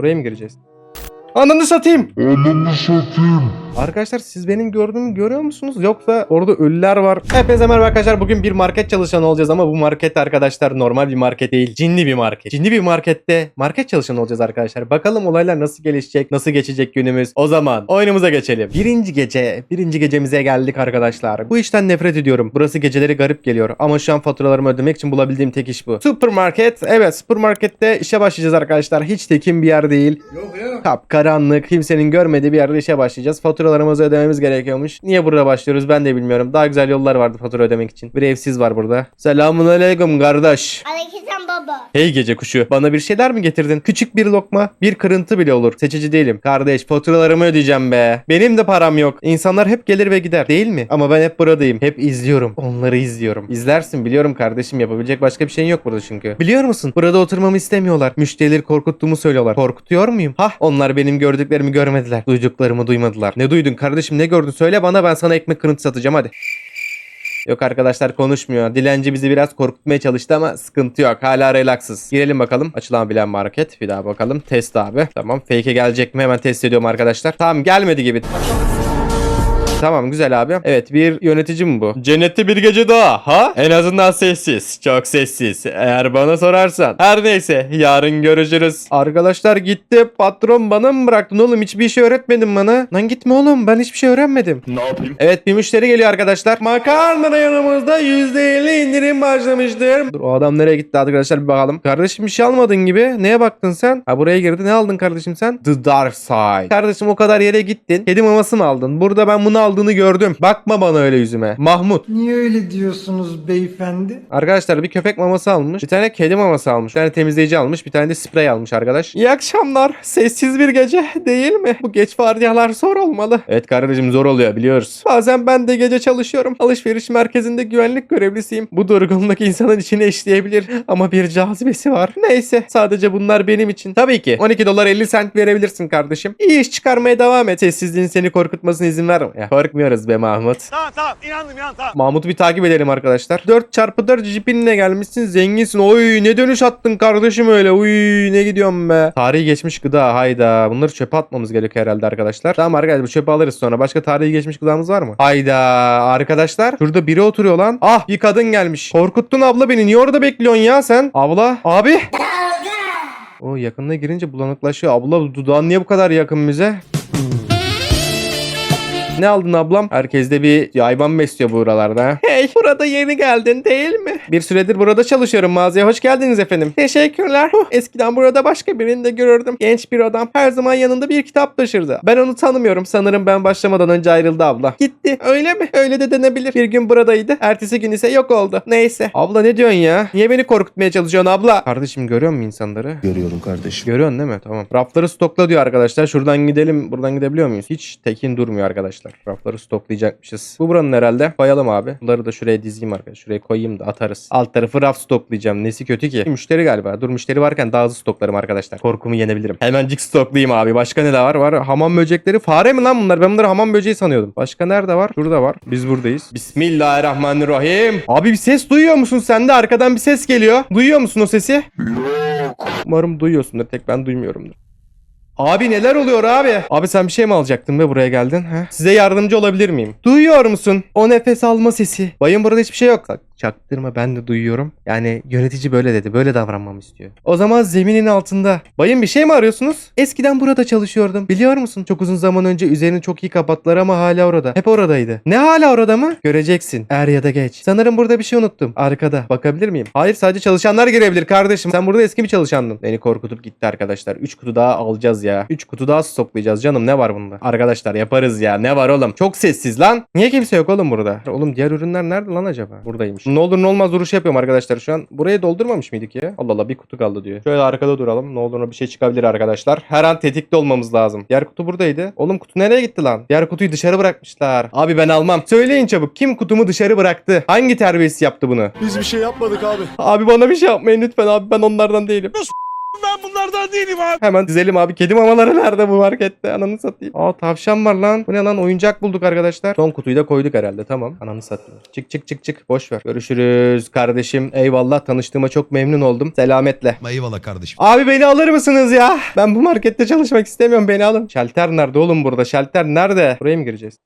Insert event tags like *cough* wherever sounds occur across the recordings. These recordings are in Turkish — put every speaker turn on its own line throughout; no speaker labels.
Buraya mı gireceğiz? Ananı satayım.
Ananı satayım.
Arkadaşlar siz benim gördüğümü görüyor musunuz? Yoksa orada ölüler var. Hepinize merhaba arkadaşlar. Bugün bir market çalışanı olacağız ama bu market arkadaşlar normal bir market değil. Cinli bir market. Cinli bir markette market çalışanı olacağız arkadaşlar. Bakalım olaylar nasıl gelişecek, nasıl geçecek günümüz. O zaman oyunumuza geçelim. Birinci gece, birinci gecemize geldik arkadaşlar. Bu işten nefret ediyorum. Burası geceleri garip geliyor. Ama şu an faturalarımı ödemek için bulabildiğim tek iş bu. Supermarket. Evet supermarkette işe başlayacağız arkadaşlar. Hiç tekin bir yer değil. Kapkaranlık, kimsenin görmediği bir yerde işe başlayacağız. Faturalarımızı ödememiz gerekiyormuş. Niye burada başlıyoruz ben de bilmiyorum. Daha güzel yollar vardı fatura ödemek için. Bir evsiz var burada. Selamun aleyküm kardeş.
Aleykümselam baba.
Hey gece kuşu, bana bir şeyler mi getirdin? Küçük bir lokma, bir kırıntı bile olur. Seçici değilim. Kardeş, faturalarımı ödeyeceğim be. Benim de param yok. İnsanlar hep gelir ve gider, değil mi? Ama ben hep buradayım. Hep izliyorum. Onları izliyorum. İzlersin biliyorum kardeşim. Yapabilecek başka bir şeyin yok burada çünkü. Biliyor musun? Burada oturmamı istemiyorlar. Müşterileri korkuttuğumu söylüyorlar. Korkutuyor muyum? Hah, onlar benim gördüklerimi görmediler. Duyduklarımı duymadılar. Ne duydun kardeşim? Ne gördün? Söyle bana ben sana ekmek kırıntı satacağım hadi. Yok arkadaşlar konuşmuyor. Dilenci bizi biraz korkutmaya çalıştı ama sıkıntı yok. Hala relaksız. Girelim bakalım. Açılan bilen market. Bir daha bakalım. Test abi. Tamam. Fake'e gelecek mi? Hemen test ediyorum arkadaşlar. Tamam gelmedi gibi. Tamam güzel abi. Evet bir yönetici mi bu? Cennette bir gece daha ha? En azından sessiz. Çok sessiz. Eğer bana sorarsan. Her neyse yarın görüşürüz. Arkadaşlar gitti. Patron bana mı bıraktın oğlum? Hiçbir şey öğretmedin bana. Lan gitme oğlum. Ben hiçbir şey öğrenmedim.
Ne yapayım?
Evet bir müşteri geliyor arkadaşlar. Makarna yanımızda %50 indirim başlamıştır. Dur o adam nereye gitti arkadaşlar bir bakalım. Kardeşim bir şey almadın gibi. Neye baktın sen? Ha buraya girdi. Ne aldın kardeşim sen? The Dark Side. Kardeşim o kadar yere gittin. Kedi maması mı aldın? Burada ben bunu aldığını gördüm. Bakma bana öyle yüzüme. Mahmut.
Niye öyle diyorsunuz beyefendi?
Arkadaşlar bir köpek maması almış. Bir tane kedi maması almış. Bir tane temizleyici almış. Bir tane de sprey almış arkadaş. İyi akşamlar. Sessiz bir gece değil mi? Bu geç vardiyalar zor olmalı. Evet kardeşim zor oluyor biliyoruz. Bazen ben de gece çalışıyorum. Alışveriş merkezinde güvenlik görevlisiyim. Bu durgunluk insanın içine işleyebilir. Ama bir cazibesi var. Neyse sadece bunlar benim için. Tabii ki 12 dolar 50 sent verebilirsin kardeşim. İyi iş çıkarmaya devam et. Sessizliğin seni korkutmasına izin verme. Ya, korkmuyoruz be Mahmut.
Tamam tamam inandım inandım tamam.
Mahmut'u bir takip edelim arkadaşlar. 4x4 jipinle gelmişsin zenginsin. Oy ne dönüş attın kardeşim öyle. Uy ne gidiyorsun be. Tarihi geçmiş gıda hayda. Bunları çöpe atmamız gerekiyor herhalde arkadaşlar. Tamam arkadaşlar bu çöpe alırız sonra. Başka tarihi geçmiş gıdamız var mı? Hayda arkadaşlar. Şurada biri oturuyor lan. Ah bir kadın gelmiş. Korkuttun abla beni. Niye orada bekliyorsun ya sen? Abla. Abi. O yakınına girince bulanıklaşıyor. Abla dudağın niye bu kadar yakın bize? Ne aldın ablam? Herkes de bir hayvan besliyor buralarda. Hey burada yeni geldin değil mi? Bir süredir burada çalışıyorum mağazaya. Hoş geldiniz efendim. Teşekkürler. Huh, eskiden burada başka birini de görürdüm. Genç bir adam. Her zaman yanında bir kitap taşırdı. Ben onu tanımıyorum. Sanırım ben başlamadan önce ayrıldı abla. Gitti. Öyle mi? Öyle de denebilir. Bir gün buradaydı. Ertesi gün ise yok oldu. Neyse. Abla ne diyorsun ya? Niye beni korkutmaya çalışıyorsun abla? Kardeşim görüyor musun insanları?
Görüyorum kardeşim.
Görüyorsun değil mi? Tamam. Rafları stokla diyor arkadaşlar. Şuradan gidelim. Buradan gidebiliyor muyuz? Hiç tekin durmuyor arkadaşlar. Rafları stoklayacakmışız. Bu buranın herhalde. Koyalım abi. Bunları da şuraya dizeyim arkadaşlar. Şuraya koyayım da atarız. Alt tarafı raf stoklayacağım. Nesi kötü ki? Müşteri galiba. Dur müşteri varken daha hızlı stoklarım arkadaşlar. Korkumu yenebilirim. Hemencik stoklayayım abi. Başka ne de var? Var hamam böcekleri. Fare mi lan bunlar? Ben bunları hamam böceği sanıyordum. Başka nerede var? Şurada var. Biz buradayız. Bismillahirrahmanirrahim. Abi bir ses duyuyor musun sen de? Arkadan bir ses geliyor. Duyuyor musun o sesi? Umarım duyuyorsundur. Tek ben duymuyorumdur. Abi neler oluyor abi? Abi sen bir şey mi alacaktın ve buraya geldin? He? Size yardımcı olabilir miyim? Duyuyor musun? O nefes alma sesi. Bayım burada hiçbir şey yok. Bak, Çaktırma ben de duyuyorum. Yani yönetici böyle dedi. Böyle davranmamı istiyor. O zaman zeminin altında. Bayım bir şey mi arıyorsunuz? Eskiden burada çalışıyordum. Biliyor musun? Çok uzun zaman önce üzerini çok iyi kapattılar ama hala orada. Hep oradaydı. Ne hala orada mı? Göreceksin. Er ya da geç. Sanırım burada bir şey unuttum. Arkada. Bakabilir miyim? Hayır sadece çalışanlar girebilir kardeşim. Sen burada eski bir çalışandın. Beni korkutup gitti arkadaşlar. 3 kutu daha alacağız ya. 3 kutu daha stoklayacağız canım. Ne var bunda? Arkadaşlar yaparız ya. Ne var oğlum? Çok sessiz lan. Niye kimse yok oğlum burada? Oğlum diğer ürünler nerede lan acaba? Buradaymış. Ne olur ne olmaz duruş yapıyorum arkadaşlar şu an. Burayı doldurmamış mıydık ya? Allah Allah bir kutu kaldı diyor. Şöyle arkada duralım. Ne olur bir şey çıkabilir arkadaşlar. Her an tetikte olmamız lazım. Diğer kutu buradaydı. Oğlum kutu nereye gitti lan? Diğer kutuyu dışarı bırakmışlar. Abi ben almam. Söyleyin çabuk. Kim kutumu dışarı bıraktı? Hangi terbiyesiz yaptı bunu?
Biz bir şey yapmadık abi.
Abi bana bir şey yapmayın lütfen abi. Ben onlardan değilim.
Ben bunlardan değilim abi.
Hemen dizelim abi. Kedi mamaları nerede bu markette? Ananı satayım. Aa tavşan var lan. Bu ne lan? Oyuncak bulduk arkadaşlar. Son kutuyu da koyduk herhalde. Tamam. Ananı satayım. Çık çık çık çık. Boş ver. Görüşürüz kardeşim. Eyvallah. Tanıştığıma çok memnun oldum. Selametle.
Eyvallah kardeşim.
Abi beni alır mısınız ya? Ben bu markette çalışmak istemiyorum. Beni alın. Şalter nerede oğlum burada? Şalter nerede? Buraya mı gireceğiz?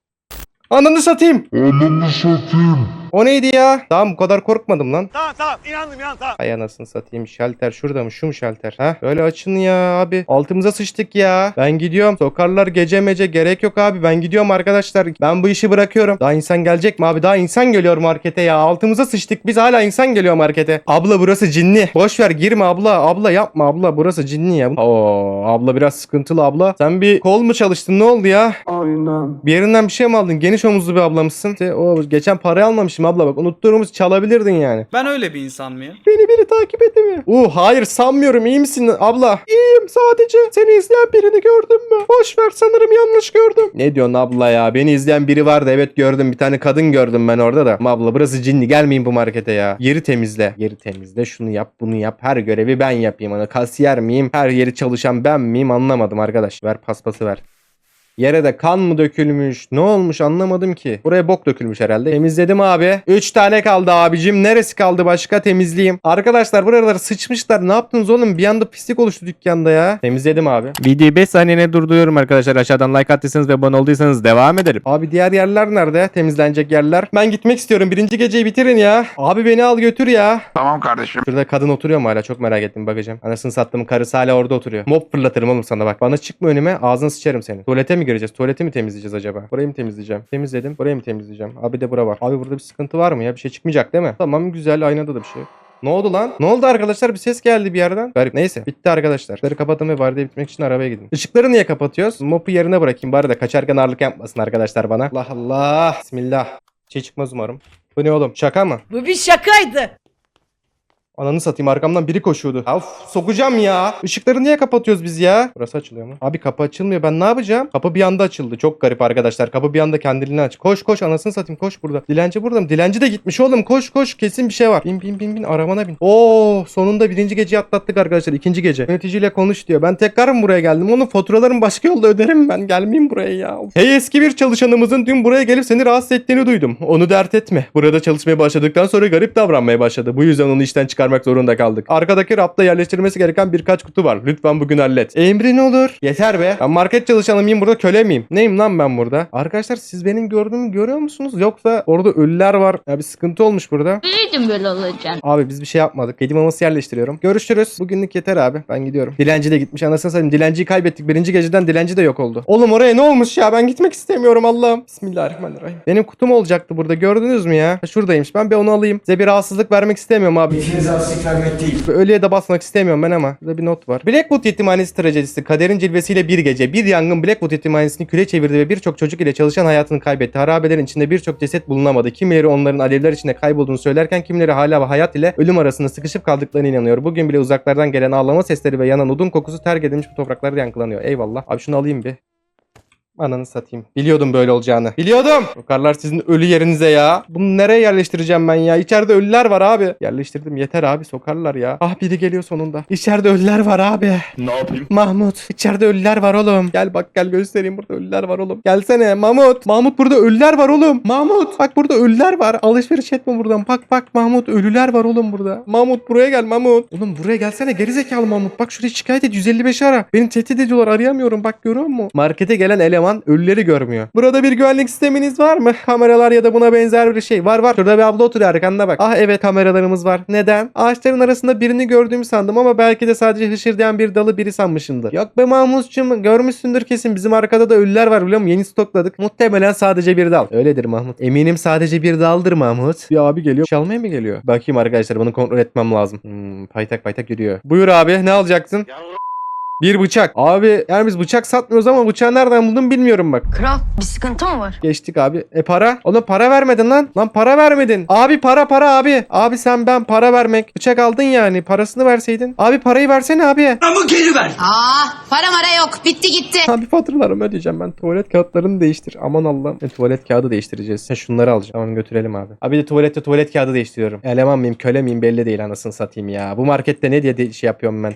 Ananı satayım.
Ananı satayım.
O neydi ya? Tamam bu kadar korkmadım lan.
Tamam tamam inandım inandım tamam.
Hay anasını satayım. Şalter şurada mı? Şu mu şalter? Ha? Böyle açın ya abi. Altımıza sıçtık ya. Ben gidiyorum. Sokarlar gece mece. Gerek yok abi. Ben gidiyorum arkadaşlar. Ben bu işi bırakıyorum. Daha insan gelecek mi abi? Daha insan geliyor markete ya. Altımıza sıçtık. Biz hala insan geliyor markete. Abla burası cinli. Boş ver girme abla. Abla yapma abla. Burası cinli ya. Oo abla biraz sıkıntılı abla. Sen bir kol mu çalıştın? Ne oldu ya?
Aynen.
Bir yerinden bir şey mi aldın? Geniş omuzlu bir ablamızsın. İşte o geçen parayı almamışım abla bak. Unuttuğumuz çalabilirdin yani.
Ben öyle bir insan mıyım?
Beni biri takip etti mi? Uh hayır sanmıyorum iyi misin abla? İyiyim sadece. Seni izleyen birini gördüm mü? Boş ver sanırım yanlış gördüm. Ne diyorsun abla ya? Beni izleyen biri vardı evet gördüm. Bir tane kadın gördüm ben orada da. Ama abla burası cinli gelmeyin bu markete ya. Yeri temizle. Yeri temizle şunu yap bunu yap. Her görevi ben yapayım. Ana kasiyer miyim? Her yeri çalışan ben miyim? Anlamadım arkadaş. Ver paspası ver. Yere de kan mı dökülmüş? Ne olmuş anlamadım ki. Buraya bok dökülmüş herhalde. Temizledim abi. 3 tane kaldı abicim. Neresi kaldı başka temizleyeyim. Arkadaşlar buraları sıçmışlar. Ne yaptınız oğlum? Bir anda pislik oluştu dükkanda ya. Temizledim abi. Videoyu 5 saniyene durduruyorum arkadaşlar. Aşağıdan like attıysanız ve abone olduysanız devam edelim. Abi diğer yerler nerede? Temizlenecek yerler. Ben gitmek istiyorum. Birinci geceyi bitirin ya. Abi beni al götür ya.
Tamam kardeşim.
Şurada kadın oturuyor mu hala? Çok merak ettim bakacağım. Anasını sattım karısı hala orada oturuyor. Mop fırlatırım oğlum sana bak. Bana çıkma önüme ağzını sıçarım seni. Tuvalete mi gireceğiz? Tuvaleti mi temizleyeceğiz acaba? Burayı mı temizleyeceğim? Temizledim. Burayı mı temizleyeceğim? Abi de bura var. Abi burada bir sıkıntı var mı ya? Bir şey çıkmayacak değil mi? Tamam güzel aynada da bir şey. Ne oldu lan? Ne oldu arkadaşlar? Bir ses geldi bir yerden. Garip. Neyse. Bitti arkadaşlar. Işıkları kapattım ve vardiya bitmek için arabaya gidin. Işıkları niye kapatıyoruz? Mopu yerine bırakayım bari de kaçarken ağırlık yapmasın arkadaşlar bana. Allah Allah. Bismillah. Bir şey çıkmaz umarım. Bu ne oğlum? Şaka mı?
Bu bir şakaydı.
Ananı satayım arkamdan biri koşuyordu. Of sokacağım ya. Işıkları niye kapatıyoruz biz ya? Burası açılıyor mu? Abi kapı açılmıyor. Ben ne yapacağım? Kapı bir anda açıldı. Çok garip arkadaşlar. Kapı bir anda kendiliğinden aç. Koş koş anasını satayım koş burada. Dilenci burada mı? Dilenci de gitmiş oğlum. Koş koş. Kesin bir şey var. Bin bin bin bin arabana bin. Oo sonunda birinci geceyi atlattık arkadaşlar. İkinci gece. Yöneticiyle konuş diyor. Ben tekrar mı buraya geldim? Onun faturalarını başka yolda öderim ben. Gelmeyeyim buraya ya. Hey eski bir çalışanımızın dün buraya gelip seni rahatsız ettiğini duydum. Onu dert etme. Burada çalışmaya başladıktan sonra garip davranmaya başladı. Bu yüzden onu işten çıkarmak zorunda kaldık. Arkadaki rafta yerleştirilmesi gereken birkaç kutu var. Lütfen bugün hallet. Emrin olur. Yeter be. Ben market çalışanı mıyım burada köle miyim? Neyim lan ben burada? Arkadaşlar siz benim gördüğümü görüyor musunuz? Yoksa orada ölüler var. Ya bir sıkıntı olmuş burada.
Biliyordum böyle olacağını.
Abi biz bir şey yapmadık. Kedi maması yerleştiriyorum. Görüşürüz. Bugünlük yeter abi. Ben gidiyorum. Dilenci de gitmiş. Anasını satayım. Dilenciyi kaybettik. Birinci geceden dilenci de yok oldu. Oğlum oraya ne olmuş ya? Ben gitmek istemiyorum Allah'ım. Bismillahirrahmanirrahim. Benim kutum olacaktı burada. Gördünüz mü ya? Şuradaymış. Ben bir onu alayım. Size bir rahatsızlık vermek istemiyorum abi.
İkinize asik vermek değil.
Ölüye de basmak istemiyorum ben ama. Burada bir not var. Blackwood yetimhanesi trajedisi. Kaderin cilvesiyle bir gece. Bir yangın Blackwood yetimhanesini küle çevirdi ve birçok çocuk ile çalışan hayatını kaybetti. Harabelerin içinde birçok ceset bulunamadı. Kimileri onların alevler içinde kaybolduğunu söylerken kimileri hala hayat ile ölüm arasında sıkışıp kaldıklarına inanıyor. Bugün bile uzaklardan gelen ağlama sesleri ve yanan odun kokusu terk edilmiş bu topraklarda yankılanıyor. Eyvallah. Abi şunu alayım bir. Ananı satayım. Biliyordum böyle olacağını. Biliyordum. Sokarlar sizin ölü yerinize ya. Bunu nereye yerleştireceğim ben ya? İçeride ölüler var abi. Yerleştirdim yeter abi sokarlar ya. Ah biri geliyor sonunda. İçeride ölüler var abi.
Ne yapayım?
Mahmut. içeride ölüler var oğlum. Gel bak gel göstereyim burada ölüler var oğlum. Gelsene Mahmut. Mahmut burada ölüler var oğlum. Mahmut. Bak burada ölüler var. Alışveriş etme buradan. Bak bak Mahmut ölüler var oğlum burada. Mahmut buraya gel Mahmut. Oğlum buraya gelsene gerizekalı Mahmut. Bak şuraya şikayet et 155 ara. Beni tehdit ediyorlar arayamıyorum. Bak görüyor musun? Markete gelen eleman ölüleri görmüyor. Burada bir güvenlik sisteminiz var mı? Kameralar ya da buna benzer bir şey. Var var. Şurada bir abla oturuyor arkanda bak. Ah evet kameralarımız var. Neden? Ağaçların arasında birini gördüğümü sandım ama belki de sadece hışırdayan bir dalı biri sanmışımdır. Yok be Mahmut'cum görmüşsündür kesin. Bizim arkada da ölüler var biliyor musun? Yeni stokladık. Muhtemelen sadece bir dal. Öyledir Mahmut. Eminim sadece bir daldır Mahmut. Bir abi geliyor. Çalmaya mı geliyor? Bakayım arkadaşlar bunu kontrol etmem lazım. Hmm, paytak paytak yürüyor. Buyur abi ne alacaksın? Bir bıçak. Abi yani biz bıçak satmıyoruz ama bıçağı nereden buldum bilmiyorum bak.
Kral bir sıkıntı mı var?
Geçtik abi. E para? Oğlum para vermedin lan. Lan para vermedin. Abi para para abi. Abi sen ben para vermek. Bıçak aldın yani. Parasını verseydin. Abi parayı versene abi.
Aa para mara yok bitti gitti.
Abi faturalarımı ödeyeceğim ben. Tuvalet kağıtlarını değiştir. Aman Allah'ım. E, tuvalet kağıdı değiştireceğiz. Ha, şunları alacağım. Tamam götürelim abi. Abi de tuvalette tuvalet kağıdı değiştiriyorum. Eleman mıyım köle miyim belli değil anasını satayım ya. Bu markette ne diye de- şey yapıyorum ben.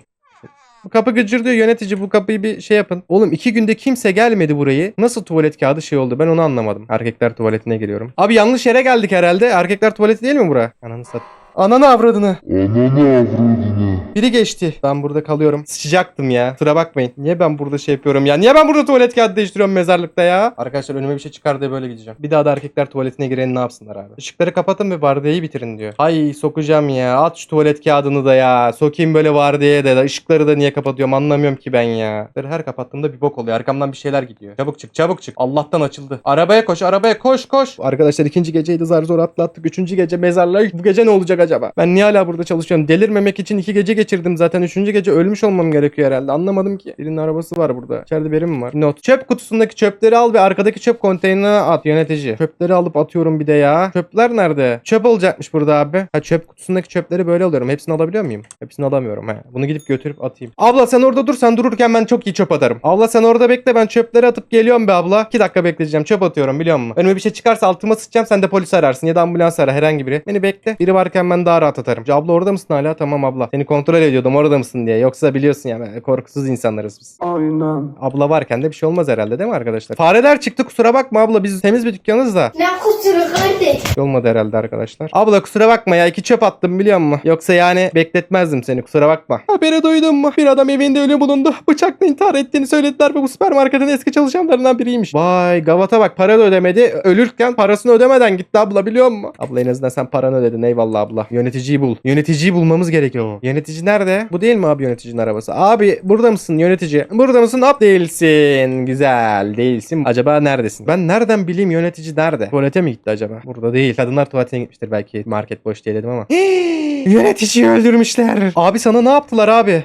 Bu kapı gıcır diyor yönetici bu kapıyı bir şey yapın. Oğlum iki günde kimse gelmedi burayı. Nasıl tuvalet kağıdı şey oldu ben onu anlamadım. Erkekler tuvaletine giriyorum. Abi yanlış yere geldik herhalde. Erkekler tuvaleti değil mi bura? Ananı sat. Ananı avradını.
Ananı avradını.
Biri geçti. Ben burada kalıyorum. Sıçacaktım ya. Sıra bakmayın. Niye ben burada şey yapıyorum ya? Niye ben burada tuvalet kağıdı değiştiriyorum mezarlıkta ya? Arkadaşlar önüme bir şey çıkar diye böyle gideceğim. Bir daha da erkekler tuvaletine gireni ne yapsınlar abi? Işıkları kapatın ve vardiyayı bitirin diyor. Ay sokacağım ya. At şu tuvalet kağıdını da ya. Sokayım böyle vardiyaya da. Işıkları da niye kapatıyorum anlamıyorum ki ben ya. Her kapattığımda bir bok oluyor. Arkamdan bir şeyler gidiyor. Çabuk çık çabuk çık. Allah'tan açıldı. Arabaya koş arabaya koş koş. Arkadaşlar ikinci geceydi zar zor atlattık. Üçüncü gece mezarlığa. Bu gece ne olacak acaba? Ben niye hala burada çalışıyorum? Delirmemek için iki gece geçirdim zaten. Üçüncü gece ölmüş olmam gerekiyor herhalde. Anlamadım ki. Birinin arabası var burada. İçeride biri mi var? Not. Çöp kutusundaki çöpleri al ve arkadaki çöp konteynerine at yönetici. Çöpleri alıp atıyorum bir de ya. Çöpler nerede? Çöp olacakmış burada abi. Ha çöp kutusundaki çöpleri böyle alıyorum. Hepsini alabiliyor muyum? Hepsini alamıyorum. He. Bunu gidip götürüp atayım. Abla sen orada dur. Sen dururken ben çok iyi çöp atarım. Abla sen orada bekle. Ben çöpleri atıp geliyorum be abla. 2 dakika bekleyeceğim. Çöp atıyorum biliyor musun? Önüme bir şey çıkarsa altıma sıçacağım. Sen de polis ararsın ya da ambulans ara herhangi biri. Beni bekle. Biri varken ben daha rahat atarım. Abla orada mısın hala? Tamam abla. Seni kontrol ediyordum orada mısın diye. Yoksa biliyorsun ya ben korkusuz insanlarız biz.
Aynen.
Abla varken de bir şey olmaz herhalde değil mi arkadaşlar? Fareler çıktı kusura bakma abla biz temiz bir dükkanız da.
Ne kusuru kardeş?
Olmadı herhalde arkadaşlar. Abla kusura bakma ya iki çöp attım biliyor musun? Yoksa yani bekletmezdim seni kusura bakma. Haberi duydun mu? Bir adam evinde ölü bulundu. Bıçakla intihar ettiğini söylediler ve bu süpermarketin eski çalışanlarından biriymiş. Vay gavata bak para da ödemedi. Ölürken parasını ödemeden gitti abla biliyor musun? Abla en azından sen paranı ödedin eyvallah abla. Yöneticiyi bul. Yöneticiyi bulmamız gerekiyor. Yönetici nerede? Bu değil mi abi yöneticinin arabası? Abi burada mısın yönetici? Burada mısın? Hop değilsin. Güzel değilsin. Acaba neredesin? Ben nereden bileyim yönetici nerede? Tuvalete mi gitti acaba? Burada değil. Kadınlar tuvaletine gitmiştir belki. Market boş diye dedim ama. *gasps* Yöneticiyi öldürmüşler. Abi sana ne yaptılar abi?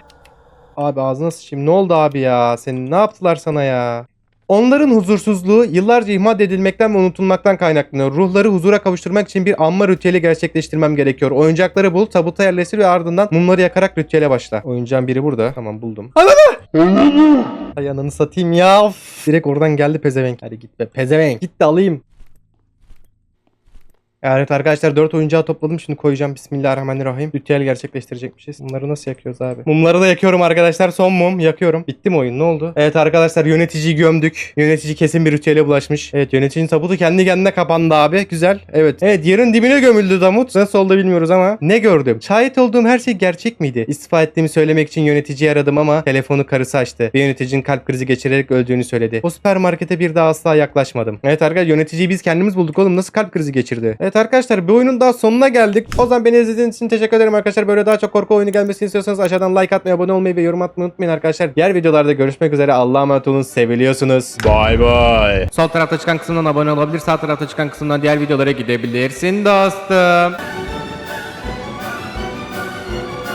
Abi ağzına sıçayım. Ne oldu abi ya? Senin ne yaptılar sana ya? Onların huzursuzluğu yıllarca ihmal edilmekten ve unutulmaktan kaynaklanıyor. Ruhları huzura kavuşturmak için bir anma ritüeli gerçekleştirmem gerekiyor. Oyuncakları bul, tabuta yerleştir ve ardından mumları yakarak ritüele başla. Oyuncağın biri burada. Tamam buldum.
Ananı!
Ay ananı satayım ya. Of. Direkt oradan geldi pezevenk. Hadi git be pezevenk. Git de alayım. Evet arkadaşlar 4 oyuncağı topladım şimdi koyacağım Bismillahirrahmanirrahim. Ritüel gerçekleştirecekmişiz. Mumları nasıl yakıyoruz abi? Mumları da yakıyorum arkadaşlar son mum yakıyorum. Bitti mi oyun ne oldu? Evet arkadaşlar yöneticiyi gömdük. Yönetici kesin bir ritüele bulaşmış. Evet yöneticinin tabutu kendi kendine kapandı abi. Güzel. Evet. Evet yerin dibine gömüldü Damut. Nasıl oldu bilmiyoruz ama. Ne gördüm? Şahit olduğum her şey gerçek miydi? İstifa ettiğimi söylemek için yöneticiyi aradım ama telefonu karısı açtı. Ve yöneticinin kalp krizi geçirerek öldüğünü söyledi. O süpermarkete bir daha asla yaklaşmadım. Evet arkadaşlar yöneticiyi biz kendimiz bulduk oğlum. Nasıl kalp krizi geçirdi? Evet arkadaşlar bir oyunun daha sonuna geldik. O zaman beni izlediğiniz için teşekkür ederim arkadaşlar. Böyle daha çok korku oyunu gelmesini istiyorsanız aşağıdan like atmayı, abone olmayı ve yorum atmayı unutmayın arkadaşlar. Diğer videolarda görüşmek üzere. Allah'a emanet olun. Seviliyorsunuz. Bay bay. Sol tarafta çıkan kısımdan abone olabilir. Sağ tarafta çıkan kısımdan diğer videolara gidebilirsin dostum.